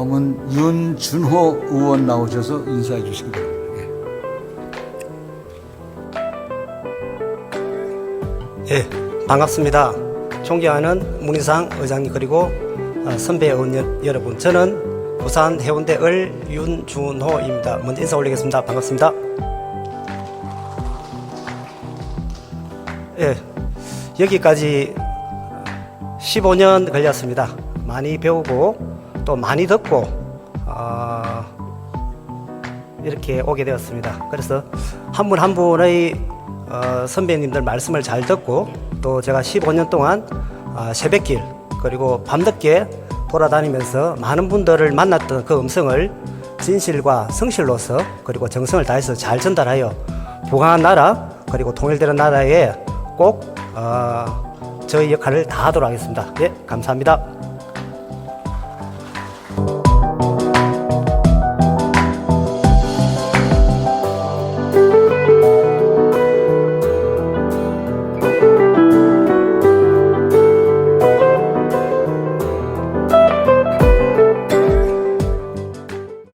다음은 윤준호 의원 나오셔서 인사해 주시기 바랍니다. 예. 예, 반갑습니다. 존경하는 문희상 의장님 그리고 어, 선배 의원 여- 여러분, 저는 부산 해운대 을 윤준호입니다. 먼저 인사 올리겠습니다. 반갑습니다. 예, 여기까지 15년 걸렸습니다. 많이 배우고 또 많이 듣고 어, 이렇게 오게 되었습니다. 그래서 한분한 분의 어, 선배님들 말씀을 잘 듣고 또 제가 15년 동안 어, 새벽길 그리고 밤늦게 돌아다니면서 많은 분들을 만났던 그 음성을 진실과 성실로서 그리고 정성을 다해서 잘 전달하여 부강한 나라 그리고 통일되는 나라에 꼭 어, 저희 역할을 다하도록 하겠습니다. 예, 감사합니다.